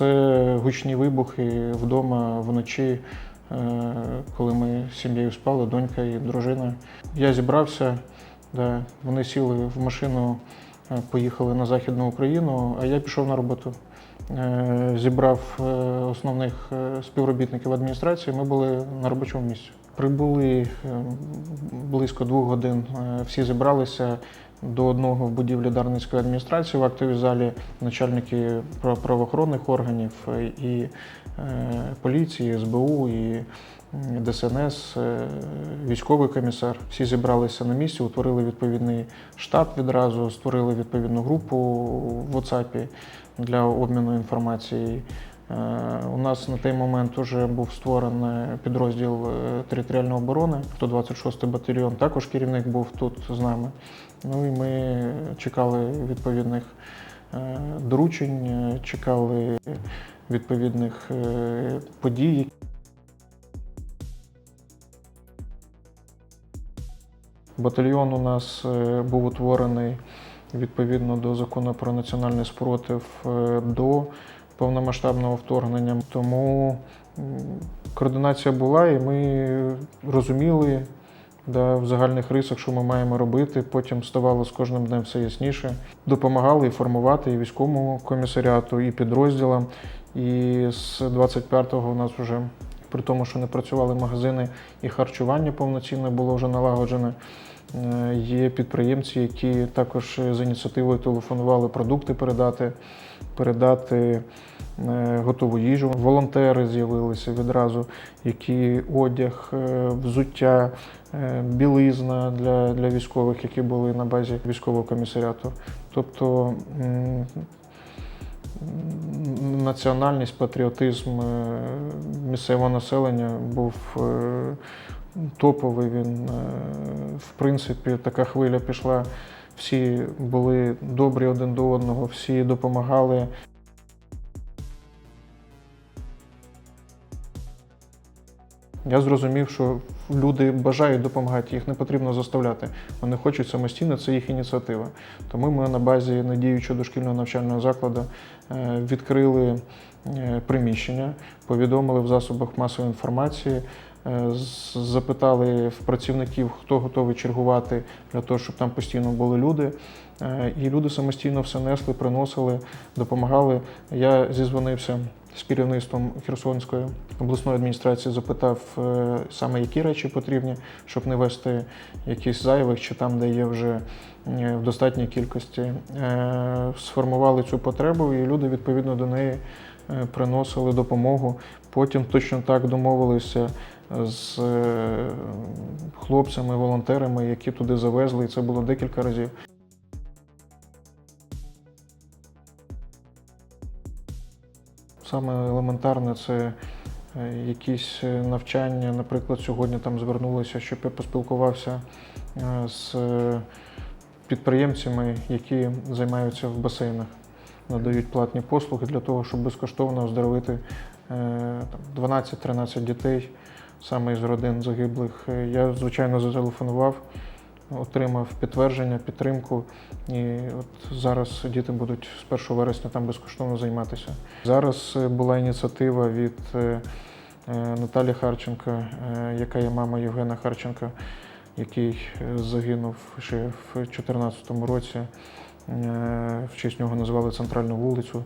Це гучні вибухи вдома вночі, е, коли ми з сім'єю спали, донька і дружина. Я зібрався, да, вони сіли в машину, е, поїхали на Західну Україну, а я пішов на роботу. Е, Зібрав основних співробітників адміністрації, ми були на робочому місці. Прибули близько двох годин, всі зібралися до одного в будівлі Дарницької адміністрації в актовій залі начальники правоохоронних органів е, і е, поліції, СБУ, і ДСНС, е, військовий комісар. Всі зібралися на місці, утворили відповідний штаб відразу, створили відповідну групу в WhatsApp для обміну інформацією. Е, У нас на той момент вже був створений підрозділ територіальної оборони, 126 батальйон. Також керівник був тут з нами. Ну і ми чекали відповідних е, доручень, е, чекали відповідних е, подій. Батальйон у нас був утворений відповідно до закону про національний спротив до повномасштабного вторгнення. Тому координація була, і ми розуміли да, в загальних рисах, що ми маємо робити. Потім ставало з кожним днем все ясніше. Допомагали і формувати і військовому комісаріату, і підрозділам. І з 25-го у нас вже при тому, що не працювали магазини і харчування повноцінне було вже налагоджене. Е, Є підприємці, які також з ініціативою телефонували продукти передати, передати е, готову їжу. Волонтери з'явилися відразу, які одяг, е, взуття, білизна для, для військових, які були на базі військового комісаріату. Тобто національність, патріотизм місцевого населення був топовий. Він, е, в принципі, така хвиля пішла. Всі були добрі один до одного, всі допомагали. Я зрозумів, що люди бажають допомагати, їх не потрібно заставляти. Вони хочуть самостійно, це їх ініціатива. Тому ми на базі надіючого дошкільного навчального закладу е, відкрили е, приміщення, повідомили в засобах масової інформації, запитали в працівників, хто готовий чергувати для того, щоб там постійно були люди. Е, І люди самостійно все несли, приносили, допомагали. Я зізвонився з керівництвом Херсонської обласної адміністрації, запитав е, саме які речі потрібні, щоб не вести якісь зайвих чи там, де є вже е, в достатній кількості. Е, Сформували цю потребу, і люди відповідно до неї е, приносили допомогу. Потім точно так домовилися з е, хлопцями, волонтерами, які туди завезли, і це було декілька разів. Саме елементарне це е, якісь е, навчання. Наприклад, сьогодні там звернулися, щоб я поспілкувався з підприємцями, які займаються в басейнах, надають платні послуги для того, щоб безкоштовно оздоровити е, там, 12-13 дітей саме із родин загиблих. Е, Я, звичайно, зателефонував, отримав підтвердження, підтримку. І от зараз діти будуть з 1 вересня там безкоштовно займатися. Зараз е, була ініціатива від е, Наталі Харченка, яка є мама Євгена Харченка, який загинув ще в 2014 році. В честь нього називали центральну вулицю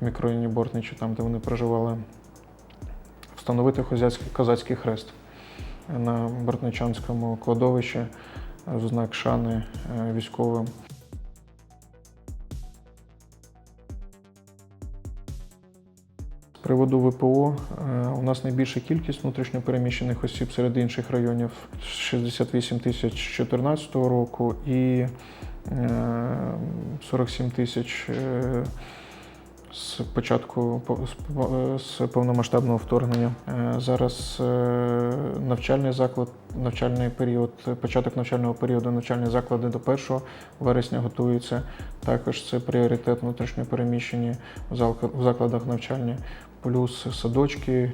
в мікрорайоні Бортничі, там, де вони проживали. Встановити козацький, хрест на Бортничанському кладовищі в знак шани е, військовим. З приводу ВПО е, у нас найбільша кількість внутрішньопереміщених осіб серед інших районів 68 тисяч 2014 року і е, 47 тисяч е, з початку з повномасштабного вторгнення. Е, Зараз е, навчальний заклад, навчальний період, початок навчального періоду, навчальні заклади до 1 вересня готуються. Також це пріоритет внутрішньопереміщені в закладах навчання. Плюс садочки,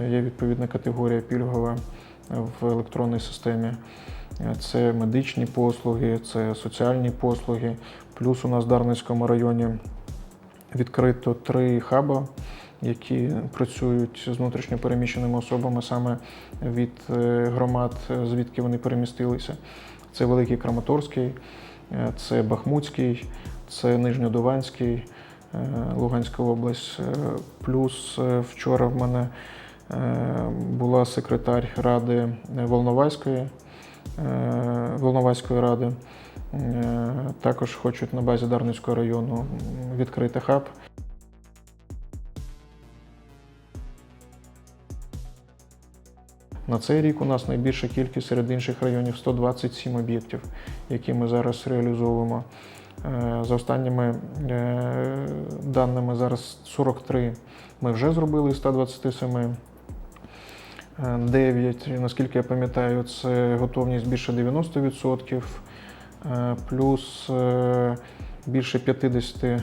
е, є відповідна категорія пільгова в електронній системі. Це медичні послуги, це соціальні послуги. Плюс у нас в Дарницькому районі відкрито три хаба, які працюють з внутрішньо переміщеними особами саме від е, громад, звідки вони перемістилися. Це Великий Краматорський, е, це Бахмутський, це Нижньодованський, е, Луганська область. Плюс вчора в мене була секретар ради Волноваської, Волноваської ради. Е, Також хочуть на базі Дарницького району відкрити хаб. На цей рік у нас найбільша кількість серед інших районів 127 об'єктів, які ми зараз реалізовуємо. Е, За останніми е, даними, зараз 43 ми вже зробили 127. Е, 9, наскільки я пам'ятаю, це готовність більше 90%, е, плюс е, більше 50,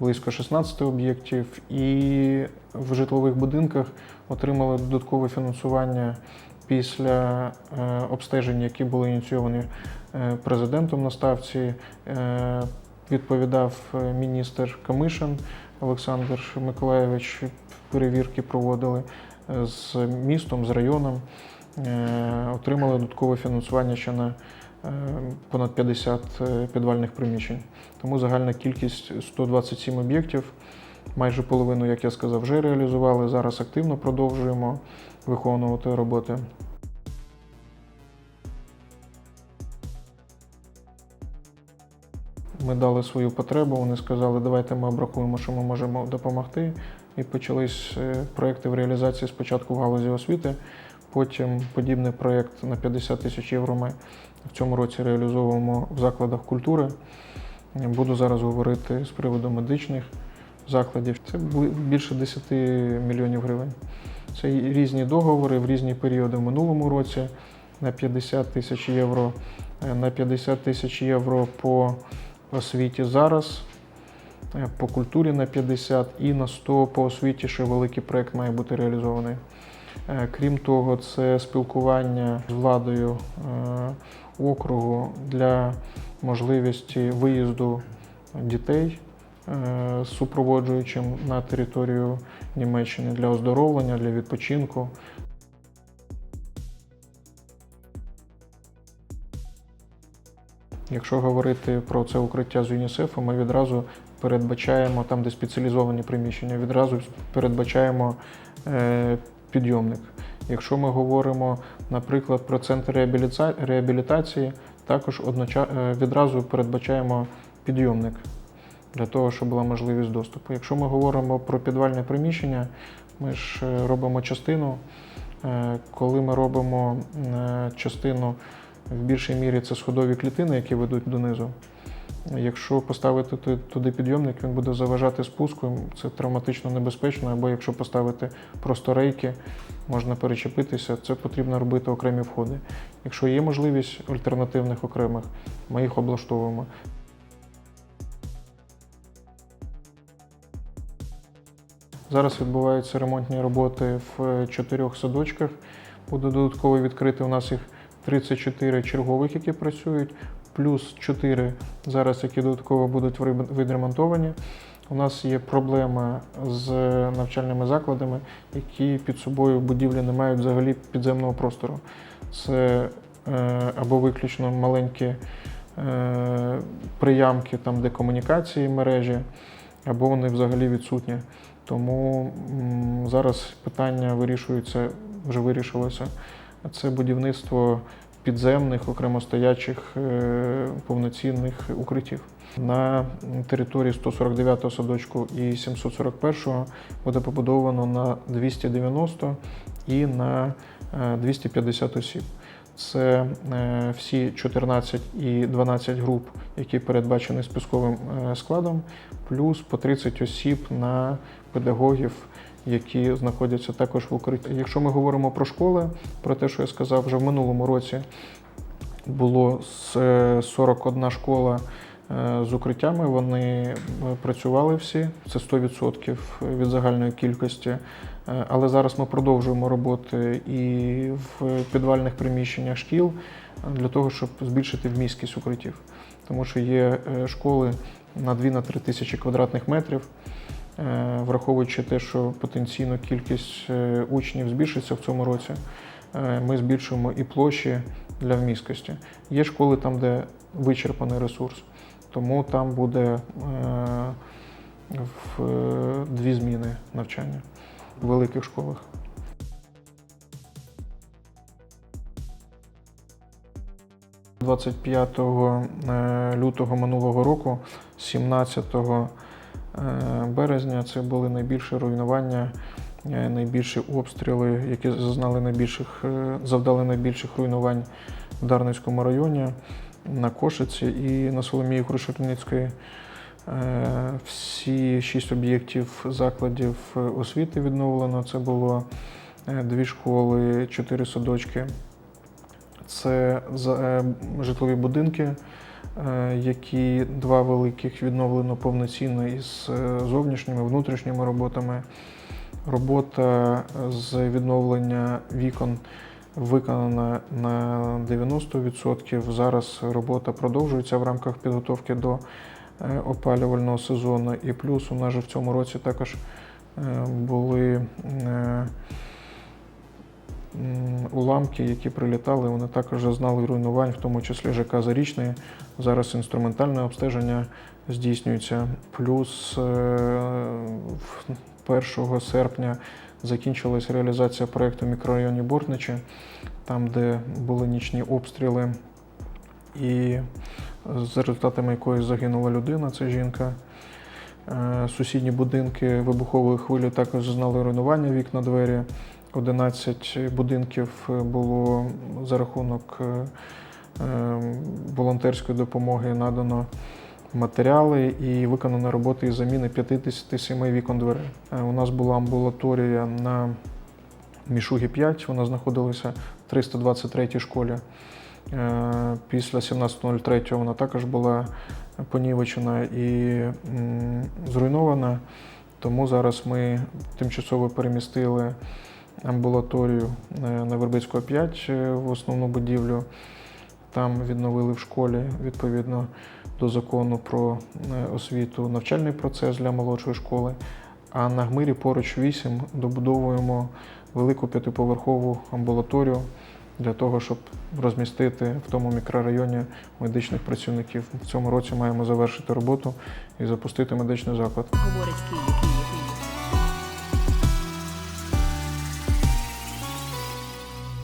близько 16 об'єктів. І в житлових будинках отримали додаткове фінансування після е, обстежень, які були ініційовані е, президентом на ставці. Е, Відповідав е, міністр Камишин Олександр Миколаєвич, перевірки проводили е, з містом, з районом. Е, Отримали додаткове фінансування ще на е, понад 50 е, підвальних приміщень. Тому загальна кількість 127 об'єктів. Майже половину, як я сказав, вже реалізували. Зараз активно продовжуємо виконувати роботи. Ми дали свою потребу, вони сказали, давайте ми обрахуємо, що ми можемо допомогти. І почались е, проекти в реалізації спочатку в галузі освіти, потім подібний проєкт на 50 тисяч євро ми в цьому році реалізовуємо в закладах культури. Буду зараз говорити з приводу медичних закладів. Це більше 10 мільйонів гривень. Це різні договори в різні періоди в минулому році на 50 тисяч євро, е, на 50 тисяч євро по освіті зараз, е, по культурі на 50 і на 100 по освіті, ще великий проєкт має бути реалізований. Е, Крім того, це спілкування з владою округу для можливості виїзду дітей е, з супроводжуючим на територію Німеччини для оздоровлення, для відпочинку. Якщо говорити про це укриття з ЮНІСЕФу, ми відразу передбачаємо там, де спеціалізовані приміщення, відразу передбачаємо е, підйомник. Якщо ми говоримо, наприклад, про центр реабілітації, також е, відразу передбачаємо підйомник для того, щоб була можливість доступу. Якщо ми говоримо про підвальне приміщення, ми ж е, робимо частину. Е, Коли ми робимо частину в більшій мірі це сходові клітини, які ведуть донизу. Якщо поставити туди підйомник, він буде заважати спуску, це травматично небезпечно, або якщо поставити просто рейки, можна перечепитися, це потрібно робити окремі входи. Якщо є можливість альтернативних окремих, ми їх облаштовуємо. Зараз відбуваються ремонтні роботи в е, чотирьох садочках. Буде додатково відкрити. У нас їх 34 чергових, які працюють, плюс 4 зараз, які додатково будуть відремонтовані. У нас є проблема з навчальними закладами, які під собою будівлі не мають взагалі підземного простору. Це е, або виключно маленькі е, приямки, там, де комунікації мережі, або вони взагалі відсутні. Тому зараз питання вирішується, вже вирішилося. Це будівництво підземних, окремо стоячих е, повноцінних укриттів. На території 149-го садочку і 741-го буде побудовано на 290 і на е, 250 осіб. Це е, всі 14 і 12 груп, які передбачені списковим е, складом, плюс по 30 осіб на педагогів, які знаходяться також в укритті. Якщо ми говоримо про школи, про те, що я сказав, вже в минулому році було е, 41 школа е, з укриттями. Вони е, працювали всі, це 100% від загальної кількості. Е, Але зараз ми продовжуємо роботи і в підвальних приміщеннях шкіл е, для того, щоб збільшити вмісткість укриттів. Тому що є е, школи, на 2-3 тисячі квадратних метрів. Е, Враховуючи те, що потенційно кількість е, учнів збільшиться в цьому році, е, ми збільшуємо і площі для вмісткості. Є школи там, де вичерпаний ресурс, тому там буде в дві зміни навчання в великих школах. – 25 е, лютого минулого року, 17 е, березня, це були найбільші руйнування, е, найбільші обстріли, які зазнали найбільших, е, завдали найбільших руйнувань в Дарницькому районі, на Кошиці і на Соломії Крушельницької. Е, Всі шість об'єктів закладів е, освіти відновлено. Це було е, дві школи, чотири садочки. Це е, житлові будинки, е, які два великих відновлено повноцінно із е, зовнішніми, внутрішніми роботами. Робота з відновлення вікон виконана на 90%. Зараз робота продовжується в рамках підготовки до е, опалювального сезону. І плюс у нас же в цьому році також е, були е, уламки, які прилітали, вони також зазнали руйнувань, в тому числі ЖК Зарічний. Зараз інструментальне обстеження здійснюється. Плюс е, 1 серпня закінчилась реалізація проєкту мікрорайоні Бортничі, там, де були нічні обстріли, і з результатами якої загинула людина, це жінка. Е, Сусідні будинки вибухової хвилі також зазнали руйнування вікна двері. 11 будинків було за рахунок е, е, волонтерської допомоги надано матеріали і виконано роботи із заміни 57 вікон дверей. Е, У нас була амбулаторія на Мішугі 5, вона знаходилася в 323 школі. Е, Після 17.03 вона також була понівечена і зруйнована. Тому зараз ми тимчасово перемістили амбулаторію е, на Вербицького 5 е, в основну будівлю. Там відновили в школі відповідно до закону про е, освіту навчальний процес для молодшої школи. А на Гмирі поруч 8 добудовуємо велику п'ятиповерхову амбулаторію для того, щоб розмістити в тому мікрорайоні медичних працівників. В цьому році маємо завершити роботу і запустити медичний заклад. Говорить Київ.